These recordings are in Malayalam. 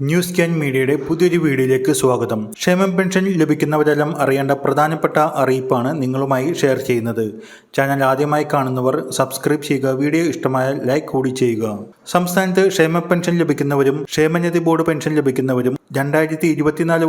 ന്യൂസ് ക്യാൻ മീഡിയയുടെ പുതിയൊരു വീഡിയോയിലേക്ക് സ്വാഗതം. ക്ഷേമം പെൻഷൻ ലഭിക്കുന്നവരെല്ലാം അറിയേണ്ട പ്രധാനപ്പെട്ട അറിയിപ്പാണ് നിങ്ങളുമായി ഷെയർ ചെയ്യുന്നത്. ചാനൽ ആദ്യമായി കാണുന്നവർ സബ്സ്ക്രൈബ് ചെയ്യുക വീഡിയോ ഇഷ്ടമായാൽ ലൈക്ക് കൂടി ചെയ്യുക. സംസ്ഥാനത്ത് ക്ഷേമ പെൻഷൻ ലഭിക്കുന്നവരും ക്ഷേമനിധി ബോർഡ് പെൻഷൻ ലഭിക്കുന്നവരും രണ്ടായിരത്തി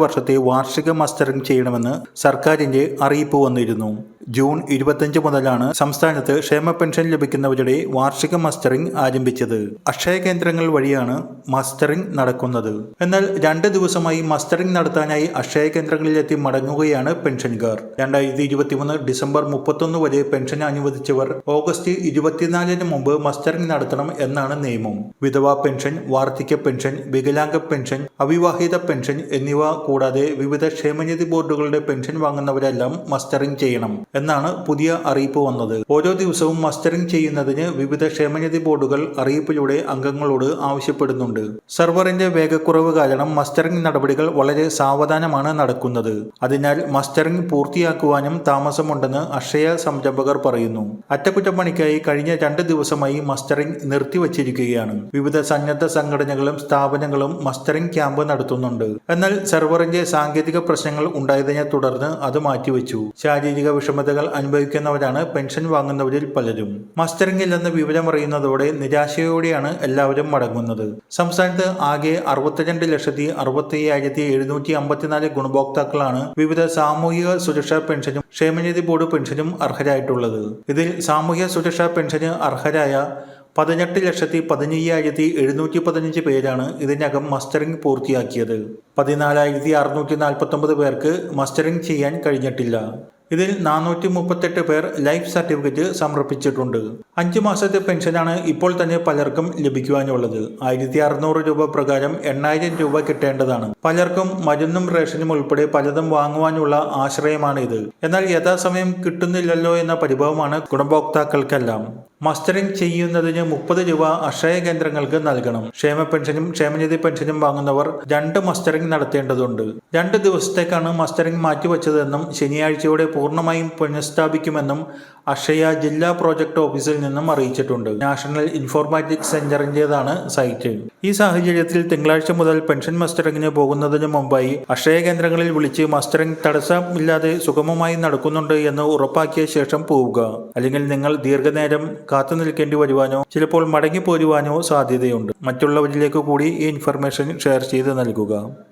വർഷത്തെ വാർഷിക മസ്റ്ററിംഗ് ചെയ്യണമെന്ന് സർക്കാരിന്റെ അറിയിപ്പ് വന്നിരുന്നു. ജൂൺ ഇരുപത്തഞ്ച് മുതലാണ് സംസ്ഥാനത്ത് ക്ഷേമ പെൻഷൻ ലഭിക്കുന്നവരുടെ വാർഷിക മസ്റ്ററിംഗ് ആരംഭിച്ചത്. അക്ഷയ കേന്ദ്രങ്ങൾ വഴിയാണ് മസ്റ്ററിംഗ് നടക്കുന്നത്. എന്നാൽ രണ്ട് ദിവസമായി മസ്റ്ററിംഗ് നടത്താനായി അക്ഷയ കേന്ദ്രങ്ങളിലെത്തി മടങ്ങുകയാണ് പെൻഷൻകാർ. രണ്ടായിരത്തി ഇരുപത്തിമൂന്ന് ഡിസംബർ മുപ്പത്തൊന്ന് വരെ പെൻഷൻ അനുവദിച്ചവർ ഓഗസ്റ്റ് ഇരുപത്തിനാലിന് മുമ്പ് മസ്റ്ററിംഗ് നടത്തണം എന്നാണ് നിയമം. വിധവാ പെൻഷൻ വാർദ്ധക്യ പെൻഷൻ വികലാംഗ പെൻഷൻ അവിവാഹിത പെൻഷൻ എന്നിവ കൂടാതെ വിവിധ ക്ഷേമനിധി ബോർഡുകളുടെ പെൻഷൻ വാങ്ങുന്നവരെല്ലാം മസ്റ്ററിംഗ് ചെയ്യണം. എന്നാണ് പുതിയ അറിയിപ്പ് വന്നത്. ഓരോ ദിവസവും മസ്റ്ററിംഗ് ചെയ്യുന്നതിന് വിവിധ ക്ഷേമനിധി ബോർഡുകൾ അറിയിപ്പിലൂടെ അംഗങ്ങളോട് ആവശ്യപ്പെടുന്നുണ്ട്. സെർവറിന്റെ വേഗക്കുറവ് കാരണം മസ്റ്ററിംഗ് നടപടികൾ വളരെ സാവധാനമാണ് നടക്കുന്നത്. അതിനാൽ മസ്റ്ററിംഗ് പൂർത്തിയാക്കുവാനും താമസമുണ്ടെന്ന് അക്ഷയ സംരംഭകർ പറയുന്നു. അറ്റകുറ്റപ്പണിക്കായി കഴിഞ്ഞ രണ്ട് ദിവസമായി മസ്റ്ററിംഗ് നിർത്തിവച്ചിരിക്കുകയാണ്. വിവിധ സന്നദ്ധ സംഘടനകളും സ്ഥാപനങ്ങളും മസ്റ്ററിംഗ് ക്യാമ്പ് നടത്തുന്നുണ്ട്. എന്നാൽ സെർവറിന്റെ സാങ്കേതിക പ്രശ്നങ്ങൾ ഉണ്ടായതിനെ തുടർന്ന് അത് മാറ്റിവെച്ചു. ശാരീരിക വിഷമതകൾ അനുഭവിക്കുന്നവരാണ് പെൻഷൻ വാങ്ങുന്നവരിൽ പലരും. മസ്റ്ററിംഗ് ഇല്ലെന്ന് വിവരമറിയുന്നതോടെ നിരാശയോടെയാണ് എല്ലാവരും മടങ്ങുന്നത്. സംസ്ഥാനത്ത് ആകെ അറുപത്തിരണ്ട് ലക്ഷത്തി അറുപത്തി അയ്യായിരത്തി എഴുന്നൂറ്റി അമ്പത്തിനാല് ഗുണഭോക്താക്കളാണ് വിവിധ സാമൂഹിക സുരക്ഷാ പെൻഷനും ക്ഷേമനിധി ബോർഡ് പെൻഷനും അർഹരായിട്ടുള്ളത്. ഇതിൽ സാമൂഹ്യ സുരക്ഷാ പെൻഷന് അർഹരായ പതിനെട്ട് ലക്ഷത്തി പതിനയ്യായിരത്തി എഴുന്നൂറ്റി പതിനഞ്ച് പേരാണ് ഇതിനകം മസ്റ്ററിംഗ് പൂർത്തിയാക്കിയത്. പതിനാലായിരത്തി അറുന്നൂറ്റി നാൽപ്പത്തൊമ്പത് പേർക്ക് മസ്റ്ററിംഗ് ചെയ്യാൻ കഴിഞ്ഞിട്ടില്ല. ഇതിൽ നാനൂറ്റി മുപ്പത്തെട്ട് പേർ ലൈഫ് സർട്ടിഫിക്കറ്റ് സമർപ്പിച്ചിട്ടുണ്ട്. അഞ്ച് മാസത്തെ പെൻഷനാണ് ഇപ്പോൾ തന്നെ പലർക്കും ലഭിക്കുവാനുള്ളത്. ആയിരത്തി അറുന്നൂറ് രൂപ പ്രകാരം എണ്ണായിരം രൂപ കിട്ടേണ്ടതാണ്. പലർക്കും മരുന്നും റേഷനും ഉൾപ്പെടെ പലതും വാങ്ങുവാനുള്ള ആശ്രയമാണ് ഇത് എന്നാൽ യഥാസമയം കിട്ടുന്നില്ലല്ലോ എന്ന പരിഭവമാണ് ഗുണഭോക്താക്കൾക്കെല്ലാം. മസ്റ്ററിംഗ് ചെയ്യുന്നതിന് മുപ്പത് രൂപ അക്ഷയ കേന്ദ്രങ്ങൾക്ക് നൽകണം. ക്ഷേമ പെൻഷനും ക്ഷേമനിധി പെൻഷനും വാങ്ങുന്നവർ രണ്ട് മസ്റ്ററിംഗ് നടത്തേണ്ടതുണ്ട്. രണ്ട് ദിവസത്തേക്കാണ് മസ്റ്ററിംഗ് മാറ്റിവെച്ചതെന്നും ശനിയാഴ്ചയോടെ പൂർണമായും പുനഃസ്ഥാപിക്കുമെന്നും അക്ഷയ ജില്ലാ പ്രോജക്ട് ഓഫീസിൽ നിന്നും അറിയിച്ചിട്ടുണ്ട്. നാഷണൽ ഇൻഫോർമാറ്റിക്സ് സെന്ററിന്റെതാണ് സൈറ്റ്. ഈ സാഹചര്യത്തിൽ തിങ്കളാഴ്ച മുതൽ പെൻഷൻ മസ്റ്ററിംഗിന് പോകുന്നതിന് മുമ്പായി അക്ഷയ കേന്ദ്രങ്ങളിൽ വിളിച്ച് മസ്റ്ററിംഗ് തടസ്സമില്ലാതെ സുഗമമായി നടക്കുന്നുണ്ട് എന്ന് ഉറപ്പാക്കിയ ശേഷം പോവുക. അല്ലെങ്കിൽ നിങ്ങൾ ദീർഘനേരം കാത്തു നിൽക്കേണ്ടി വരുവാനോ ചിലപ്പോൾ മടങ്ങി പോരുവാനോ സാധ്യതയുണ്ട്. മറ്റുള്ളവരിലേക്ക് കൂടി ഈ ഇൻഫർമേഷൻ ഷെയർ ചെയ്ത് നൽകുക.